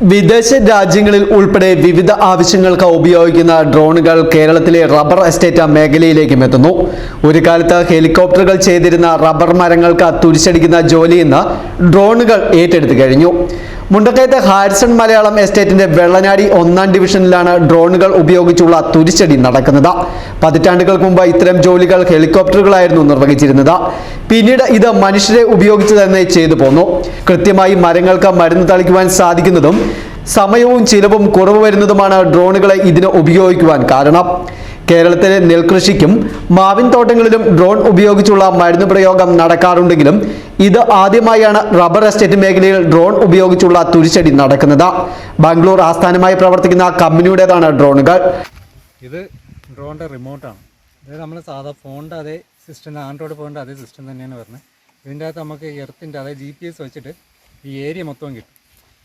വിദേശ രാജ്യങ്ങളിൽ ഉൾപ്പെടെ വിവിധ ആവശ്യങ്ങൾക്ക് ഉപയോഗിക്കുന്ന ഡ്രോണുകൾ കേരളത്തിലെ റബ്ബർ എസ്റ്റേറ്റ് മേഖലയിലേക്കും എത്തുന്നു. ഒരു കാലത്ത് ഹെലികോപ്റ്ററുകൾ ചെയ്തിരുന്ന റബ്ബർ മരങ്ങൾക്ക് തുരിശടിക്കുന്ന ജോലി ഇന്ന് ഡ്രോണുകൾ ഏറ്റെടുത്തു കഴിഞ്ഞു. മുണ്ടക്കയത്തെ ഹാരിസൺ മലയാളം എസ്റ്റേറ്റിന്റെ വെള്ളനാടി ഒന്നാം ഡിവിഷനിലാണ് ഡ്രോണുകൾ ഉപയോഗിച്ചുള്ള തുരിച്ചടി നടക്കുന്നത്. പതിറ്റാണ്ടുകൾക്ക് മുമ്പ് ഇത്തരം ജോലികൾ ഹെലികോപ്റ്ററുകളായിരുന്നു നിർവഹിച്ചിരുന്നത്. പിന്നീട് ഇത് മനുഷ്യരെ ഉപയോഗിച്ച് തന്നെ ചെയ്തു പോന്നു. കൃത്യമായി മരങ്ങൾക്ക് മരുന്ന് തളിക്കുവാൻ സാധിക്കുന്നതും സമയവും ചിലവും കുറവ് വരുന്നതുമാണ് ഡ്രോണുകളെ ഇതിന് ഉപയോഗിക്കുവാൻ കാരണം. കേരളത്തിലെ നെൽകൃഷിക്കും മാവിൻ തോട്ടങ്ങളിലും ഡ്രോൺ ഉപയോഗിച്ചുള്ള മരുന്ന് പ്രയോഗം നടക്കാറുണ്ടെങ്കിലും ഇത് ആദ്യമായാണ് റബ്ബർ എസ്റ്റേറ്റ് മേഖലയിൽ ഡ്രോൺ ഉപയോഗിച്ചുള്ള തുരിച്ചടി നടക്കുന്നത്. ബാംഗ്ലൂർ ആസ്ഥാനമായി പ്രവർത്തിക്കുന്ന കമ്പനിയുടേതാണ് ഡ്രോണുകൾ. ഇത് ഡ്രോണിന്റെ റിമോട്ടാണ്. ഇത് നമ്മൾ സാധാ ഫോണിന്റെ അതേ സിസ്റ്റം ആൻഡ്രോയിഡ് ഫോണിന്റെ അതേ സിസ്റ്റം തന്നെയാണ് വരുന്നത്. ഇതിന്റെ അകത്ത് നമുക്ക് എർത്തിന്റെ അതായത് ജി പി എസ് വെച്ചിട്ട് ഈ ഏരിയ മൊത്തം കിട്ടും.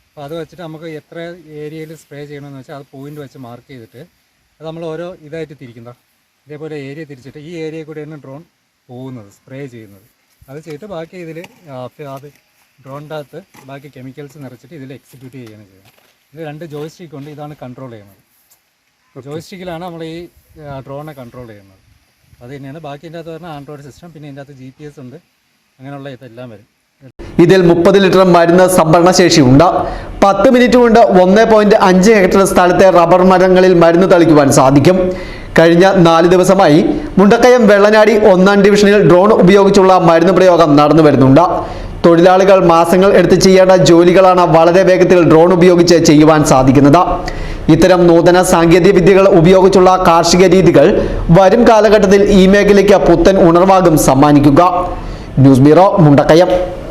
അപ്പോൾ അത് വെച്ചിട്ട് നമുക്ക് എത്ര ഏരിയയിൽ സ്പ്രേ ചെയ്യണമെന്ന് വെച്ചാൽ അത് പോയിന്റ് വെച്ച് മാർക്ക് ചെയ്തിട്ട് അത് നമ്മൾ ഓരോ ഇതായിട്ട് തിരിക്കുന്ന. ഇതേപോലെ ഏരിയ തിരിച്ചിട്ട് ഈ ഏരിയ കൂടെയാണ് ഡ്രോൺ പോകുന്നത് സ്പ്രേ ചെയ്യുന്നത്. അത് ചെയ്തിട്ട് ബാക്കി ഇതിൽ അത് ഡ്രോണിന്റെ അകത്ത് ബാക്കി കെമിക്കൽസ് നിറച്ചിട്ട് ഇതിൽ എക്സിക്യൂട്ട് ചെയ്യുകയാണ് ചെയ്യുന്നത്. ഇത് രണ്ട് ജോയ്സ്റ്റിക്ക് ഉണ്ട് ഇതാണ് കൺട്രോൾ ചെയ്യുന്നത്. ജോയ്സ്റ്റിക്കിലാണ് നമ്മൾ ഈ ഡ്രോണിനെ കൺട്രോൾ ചെയ്യുന്നത്. അത് തന്നെയാണ്. ബാക്കി ഇതിന്റെ അകത്ത് പറഞ്ഞാൽ ആൻഡ്രോയിഡ് സിസ്റ്റം പിന്നെ ഇതിന്റെ അകത്ത് ജി പി എസ് ഉണ്ട്. അങ്ങനെയുള്ള ഇതെല്ലാം വരും. ഇതിൽ മുപ്പത് ലിറ്റർ മരുന്ന് സംഭരണ ശേഷിയുണ്ട് പത്ത് മിനിറ്റ് കൊണ്ട് ഒന്ന് പോയിന്റ് അഞ്ച് ഹെക്ടർ സ്ഥലത്തെ റബ്ബർ മരങ്ങളിൽ മരുന്ന് തളിക്കുവാൻ സാധിക്കും. കഴിഞ്ഞ നാല് ദിവസമായി മുണ്ടക്കയം വെള്ളനാടി ഒന്നാം ഡിവിഷനിൽ ഡ്രോൺ ഉപയോഗിച്ചുള്ള മരുന്ന് പ്രയോഗം നടന്നു വരുന്നുണ്ട്. തൊഴിലാളികൾ മാസങ്ങൾ എടുത്ത് ചെയ്യേണ്ട ജോലികളാണ് വളരെ വേഗത്തിൽ ഡ്രോൺ ഉപയോഗിച്ച് ചെയ്യുവാൻ സാധിക്കുന്നത്. ഇത്തരം നൂതന സാങ്കേതിക വിദ്യകൾ ഉപയോഗിച്ചുള്ള കാർഷിക രീതികൾ വരും കാലഘട്ടത്തിൽ ഈ മേഖലയ്ക്ക് പുത്തൻ ഉണർവാകും സമ്മാനിക്കുക. News bureau Mundakayam.